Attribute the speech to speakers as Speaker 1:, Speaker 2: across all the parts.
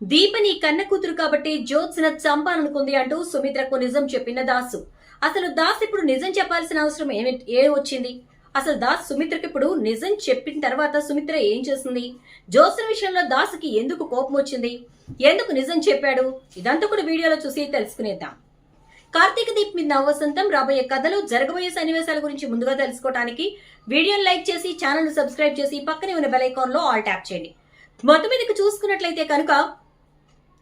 Speaker 1: దీపని కన్న కూతురు కాబట్టి జ్యోత్స్న చంపాలనుకుంది అంటూ సుమిత్రకు నిజం చెప్పిన దాసు. అసలు దాస్ ఇప్పుడు నిజం చెప్పాల్సిన అవసరం ఏమి ఏ వచ్చింది? అసలు దాస్ సుమిత్రకి ఇప్పుడు నిజం చెప్పిన తర్వాత సుమిత్ర ఏం చేస్తుంది? జ్యోత్స్న విషయంలో దాసుకి ఎందుకు కోపం వచ్చింది? ఎందుకు నిజం చెప్పాడు? ఇదంతా కూడా వీడియోలో చూసి తెలుసుకునేద్దాం. కార్తీక దీప్ మీద నవవసంతం రాబోయే కథలు జరగబోయే సన్నివేశాల గురించి ముందుగా తెలుసుకోవడానికి వీడియోని లైక్ చేసి ఛానల్ సబ్స్క్రైబ్ చేసి పక్కనే ఉన్న బెల్ ఐకాన్లో ఆల్ ట్యాప్ చేయండి. మొత్తం మీదకి చూసుకున్నట్లయితే కనుక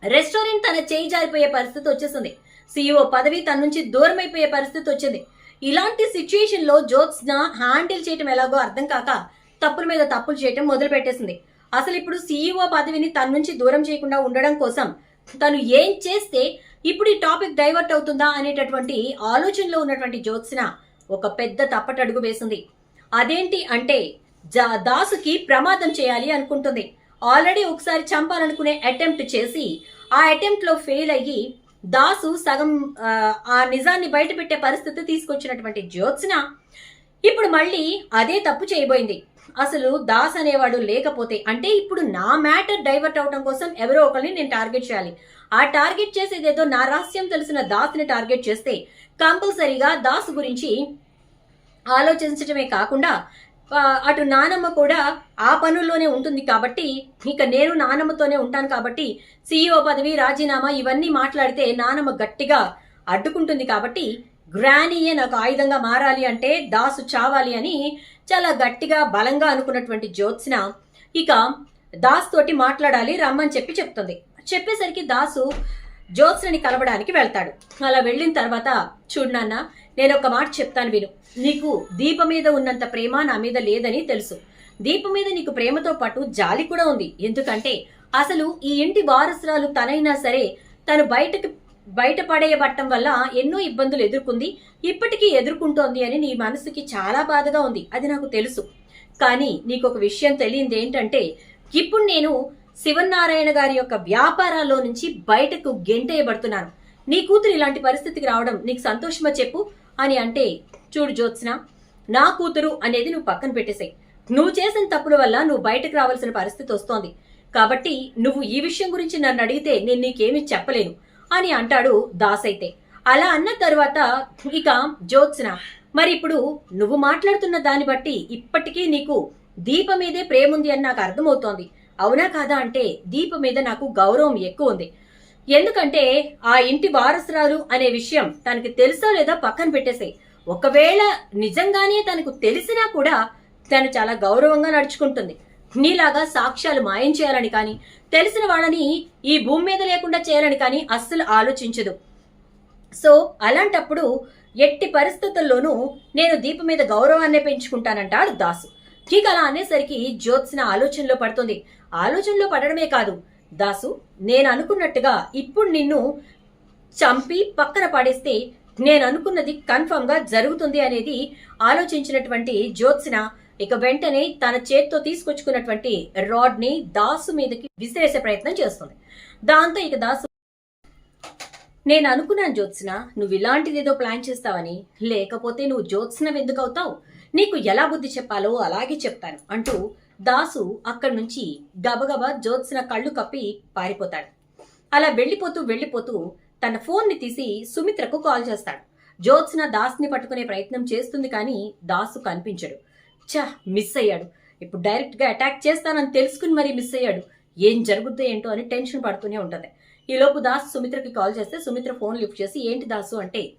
Speaker 1: రెస్టారెంట్ తన చేయి జారిపోయే పరిస్థితి వచ్చేసింది. సీఈఓ పదవి తన నుంచి దూరం అయిపోయే పరిస్థితి వచ్చింది. ఇలాంటి సిచ్యుయేషన్లో జోక్స్న హ్యాండిల్ చేయటం ఎలాగో అర్థం కాక తప్పుల మీద తప్పులు చేయటం మొదలు పెట్టేసింది అసలు ఇప్పుడు సీఈఓ పదవిని తన నుంచి దూరం చేయకుండా ఉండడం కోసం తను ఏం చేస్తే ఇప్పుడు ఈ టాపిక్ డైవర్ట్ అవుతుందా అనేటటువంటి ఆలోచనలో ఉన్నటువంటి జోత్స్న ఒక పెద్ద తప్పటడుగు వేసింది. అదేంటి అంటే దాసుకి ప్రమాదం చేయాలి అనుకుంటుంది. ఆల్రెడీ ఒకసారి చంపాలనుకునే అటెంప్ట్ చేసి ఆ అటెంప్ట్లో ఫెయిల్ అయ్యి దాసు సగం ఆ, నిజాన్ని బయటపెట్టే పరిస్థితి తీసుకొచ్చినటువంటి జ్యోత్స్న ఇప్పుడు మళ్ళీ అదే తప్పు చేయబోయింది. అసలు దాస్ అనేవాడు లేకపోతే అంటే ఇప్పుడు నా మ్యాటర్ డైవర్ట్ అవడం కోసం ఎవరో ఒకరిని నేను టార్గెట్ చేయాలి. ఆ టార్గెట్ చేసేదేదో నా రహస్యం తెలిసిన దాస్ని టార్గెట్ చేస్తే కంపల్సరీగా దాస్ గురించి ఆలోచించడమే కాకుండా అటు నానమ్మ కూడా ఆ పనుల్లోనే ఉంటుంది కాబట్టి ఇక నేను నానమ్మతోనే ఉంటాను కాబట్టి సీఈఓ పదవి రాజీనామా ఇవన్నీ మాట్లాడితే నానమ్మ గట్టిగా అడ్డుకుంటుంది కాబట్టి గ్రానీయే నాకు ఆయుధంగా మారాలి అంటే దాసు చావాలి అని చాలా గట్టిగా బలంగా అనుకున్నటువంటి జ్యోత్స్న ఇక దాస్ తోటి మాట్లాడాలి రమ్మని చెప్పి చెప్తుంది. చెప్పేసరికి దాసు జ్యోత్స్ని కలవడానికి వెళ్తాడు. అలా వెళ్ళిన తర్వాత చూడు నాన్న నేను ఒక మాట చెప్తాను విను. నీకు దీప మీద ఉన్నంత ప్రేమ నా మీద లేదని తెలుసు. దీప మీద నీకు ప్రేమతో పాటు జాలి కూడా ఉంది. ఎందుకంటే అసలు ఈ ఇంటి వారసురాలు తనైనా సరే తను బయటకు బయట పడేయబట్టం వల్ల ఎన్నో ఇబ్బందులు ఎదుర్కొంది ఇప్పటికీ ఎదుర్కొంటోంది అని నీ మనసుకి చాలా బాధగా ఉంది. అది నాకు తెలుసు. కానీ నీకు ఒక విషయం తెలియంది ఏంటంటే ఇప్పుడు నేను శివనారాయణ గారి యొక్క వ్యాపారాల్లో నుంచి బయటకు గెంటేయబడుతున్నాను. నీ కూతురు ఇలాంటి పరిస్థితికి రావడం నీకు సంతోషమా చెప్పు? అని అంటే చూడు జ్యోత్స్న నా కూతురు అనేది నువ్వు పక్కన పెట్టేసాయి. నువ్వు చేసిన తప్పుల వల్ల నువ్వు బయటకు రావాల్సిన పరిస్థితి వస్తోంది. కాబట్టి నువ్వు ఈ విషయం గురించి నన్ను అడిగితే నేను నీకేమీ చెప్పలేను అని అంటాడు దాస్ అయితే అలా అన్న తర్వాత ఇక జ్యోత్స్న మరి ఇప్పుడు నువ్వు మాట్లాడుతున్న దాన్ని బట్టి ఇప్పటికీ నీకు దీప మీదే ప్రేమ ఉంది అని నాకు అర్థమవుతోంది. అవునా కాదా అంటే దీప మీద నాకు గౌరవం ఎక్కువ ఉంది. ఎందుకంటే ఆ ఇంటి వారసురాలు అనే విషయం తనకి తెలుసో లేదో పక్కన పెట్టేసాయి. ఒకవేళ నిజంగానే తనకు తెలిసినా కూడా తను చాలా గౌరవంగా నడుచుకుంటుంది. నీలాగా సాక్ష్యాలు మాయం చేయాలని కానీ తెలిసిన వాళ్ళని ఈ భూమి మీద లేకుండా చేయాలని కానీ అస్సలు ఆలోచించదు. సో అలాంటప్పుడు ఎట్టి పరిస్థితుల్లోనూ నేను దీప మీద గౌరవాన్నే పెంచుకుంటానంటాడు దాసు. ఇక అలా అనేసరికి జ్యోత్స్న ఆలోచనలో పడుతుంది. ఆలోచనలో పడడమే కాదు. దాసు నేను అనుకున్నట్టుగా ఇప్పుడు నిన్ను చంపి పక్కన పడేస్తే నేను అనుకున్నది కన్ఫర్మ్గా జరుగుతుంది అనేది ఆలోచించినటువంటి జ్యోత్స్న ఇక వెంటనే తన చేత్తో తీసుకొచ్చుకున్నటువంటి రాడ్ని దాసు మీదకి విసిరేసే ప్రయత్నం చేస్తుంది. దాంతో ఇక దాసు నేను అనుకున్నాను జ్యోత్స్న నువ్వు ఇలాంటిదేదో ప్లాన్ చేస్తావని లేకపోతే నువ్వు జ్యోత్స్న ఎందుకు అవుతావు నీకు ఎలా బుద్ధి చెప్పాలో అలాగే చెప్తాను అంటూ దాసు అక్కడి నుంచి గబగబా జ్యోత్స్న కళ్ళు కప్పి పారిపోతాడు. అలా వెళ్ళిపోతూ వెళ్ళిపోతూ తన ఫోన్ని తీసి సుమిత్రకు కాల్ చేస్తాడు. జ్యోత్స్న దాస్ని పట్టుకునే ప్రయత్నం చేస్తుంది కానీ దాసు కనిపించడు. ఛ మిస్ అయ్యాడు. ఇప్పుడు డైరెక్ట్గా అటాక్ చేస్తానని తెలుసుకుని మరీ మిస్ అయ్యాడు. ఏం జరుగుద్దో ఏంటో అని టెన్షన్ పడుతూనే ఉంటుంది. ఈ లోపు దాస్ సుమిత్రకి కాల్ చేస్తే సుమిత్ర ఫోన్ లిఫ్ట్ చేసి ఏంటి దాసు అంటే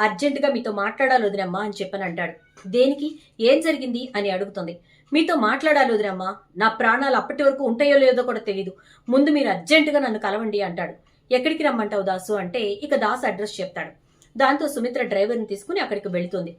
Speaker 1: అర్జెంటుగా మీతో మాట్లాడాలి వదినమ్మా అని చెప్పని అంటాడు. దేనికి? ఏం జరిగింది? అని అడుగుతుంది. మీతో మాట్లాడాలి వదినమ్మా. నా ప్రాణాలు అప్పటి వరకు ఉంటాయో లేదో కూడా తెలియదు ముందు మీరు అర్జెంటుగా నన్ను కలవండి అంటాడు. ఎక్కడికి రమ్మంటావు దాసు? అంటే ఇక దాస్ అడ్రస్ చెప్తాడు. దాంతో సుమిత్ర డ్రైవర్ని తీసుకుని అక్కడికి వెళుతుంది.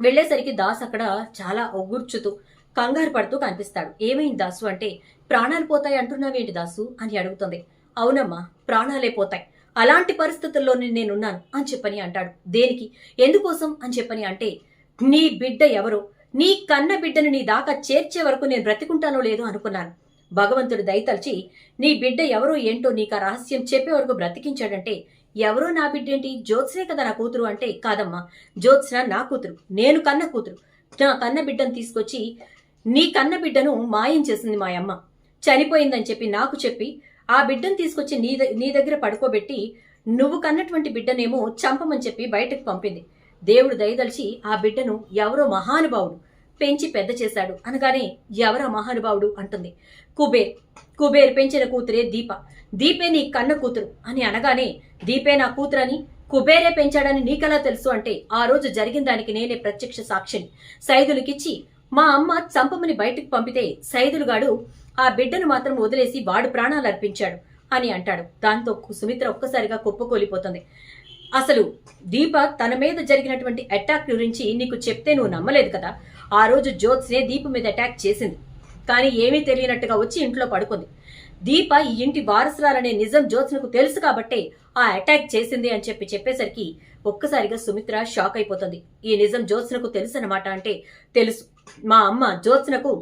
Speaker 1: వెళ్ళేసరికి దాస్ అక్కడ చాలా ఒగుర్చుతూ కంగారు పడుతూ కనిపిస్తాడు. ఏమైంది దాసు? అంటే ప్రాణాలు పోతాయి అంటున్నావేంటి దాసు? అని అడుగుతుంది. అవునమ్మా ప్రాణాలే పోతాయి. అలాంటి పరిస్థితుల్లోనే నేనున్నాను అని చెప్పని అంటాడు. దేనికి? ఎందుకోసం అని చెప్పని అంటే నీ బిడ్డ ఎవరో? నీ కన్న బిడ్డను నీ దాకా చేర్చే వరకు నేను బ్రతికుంటానో లేదో అనుకున్నాను. భగవంతుడు దయతలిచి నీ బిడ్డ ఎవరో ఏంటో నీకు ఆ రహస్యం చెప్పే వరకు బ్రతికించాడంటే ఎవరో నా బిడ్డేంటి? జ్యోత్స్నే కదా నా కూతురు అంటే కాదమ్మా. జ్యోత్స్న నా కూతురు నేను కన్న కూతురు. నా కన్న బిడ్డను తీసుకొచ్చి నీ కన్న బిడ్డను మాయం చేసింది మా అమ్మ. చనిపోయిందని చెప్పి నాకు చెప్పి ఆ బిడ్డను తీసుకొచ్చి నీ నీ దగ్గర పడుకోబెట్టి నువ్వు కన్నటువంటి బిడ్డనేమో చంపమని చెప్పి బయటకు పంపింది. దేవుడు దయదలిచి ఆ బిడ్డను ఎవరో మహానుభావుడు పెంచి పెద్ద చేశాడు. అనగానే ఎవరా మహానుభావుడు అంటుంది. కుబేర్ కుబేర్ పెంచిన కూతురే దీప. దీపే నీ కన్న కూతురు అని అనగానే దీపే నా కూతురని కుబేరే పెంచాడని నీకెలా తెలుసు అంటే ఆ రోజు జరిగిన దానికి నేనే ప్రత్యక్ష సాక్షిని. సైదులకిచ్చి మా అమ్మ చంపమని బయటకు పంపితే సైదులుగాడు ఆ బిడ్డను మాత్రం వదిలేసి వాడు ప్రాణాలు అర్పించాడు అని అంటాడు. దాంతో సుమిత్ర ఒక్కసారిగా కుప్పకూలిపోతుంది అసలు దీప తన మీద జరిగినటువంటి అటాక్ గురించి నీకు చెప్తే నువ్వు నమ్మలేదు కదా? ఆ రోజు జ్యోత్స్నే దీప మీద అటాక్ చేసింది. కానీ ఏమీ తెలియనట్టుగా వచ్చి ఇంట్లో పడుకుంది. దీప ఈ ఇంటి వారసురాలనే నిజం జ్యోత్స్నకు తెలుసు కాబట్టే ఆ అటాక్ చేసింది అని చెప్పి చెప్పేసరికి ఒక్కసారిగా సుమిత్ర షాక్ అయిపోతుంది. ఈ నిజం జ్యోత్స్నకు తెలుసు అన్నమాట అంటే తెలుసు. మా అమ్మ జ్యోత్స్నకు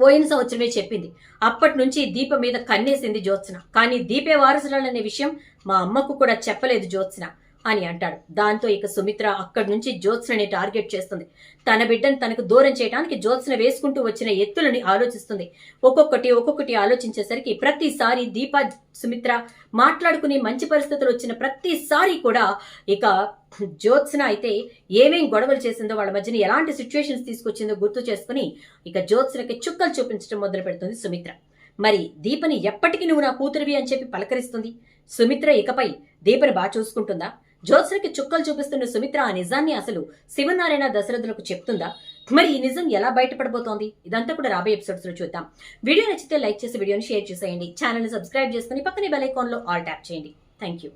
Speaker 1: పోయిన సంవత్సరమే చెప్పింది. అప్పటి నుంచి దీప మీద కన్నేసింది జ్యోత్స్న. కానీ దీపే వారసురాలనే విషయం మా అమ్మకు కూడా చెప్పలేదు జ్యోత్స్న. అని అంటాడు. దాంతో ఇక సుమిత్ర అక్కడి నుంచి జ్యోత్స్నని టార్గెట్ చేస్తుంది. తన బిడ్డను తనకు దూరం చేయడానికి జ్యోత్స్న వేసుకుంటూ వచ్చిన ఎత్తులని ఆలోచిస్తుంది. ఒక్కొక్కటి ఒక్కొక్కటి ఆలోచించేసరికి ప్రతిసారి దీప సుమిత్ర మాట్లాడుకునే మంచి పరిస్థితులు వచ్చిన ప్రతిసారి కూడా ఇక జ్యోత్స్న అయితే ఏమేం గొడవలు చేసిందో వాళ్ళ మధ్యన ఎలాంటి సిచ్యువేషన్స్ తీసుకొచ్చిందో గుర్తు చేసుకుని ఇక జ్యోత్స్నకి చుక్కలు చూపించడం మొదలు పెడుతుంది సుమిత్ర. మరి దీపని ఎప్పటికీ నువ్వు నా కూతురివి అని చెప్పి పలకరిస్తుంది. సుమిత్ర ఇకపై దీపని బాగా చూసుకుంటుందా? జ్యోత్స్నకి చుక్కలు చూపిస్తున్న సుమిత్ర ఆ నిజాన్ని అసలు శివనారాయణ దశరథులకు చెప్తుందా? మరి ఈ నిజం ఎలా బయటపడబోతోంది? ఇదంతా కూడా రాబోయే ఎపిసోడ్స్లో చూద్దాం. వీడియో నచ్చితే లైక్ చేసి వీడియోని షేర్ చేసేయండి. ఛానల్ని సబ్స్క్రైబ్ చేసుకుని పక్కనే బెల్ ఐకాన్లో ఆల్ ట్యాప్ చేయండి. Thank you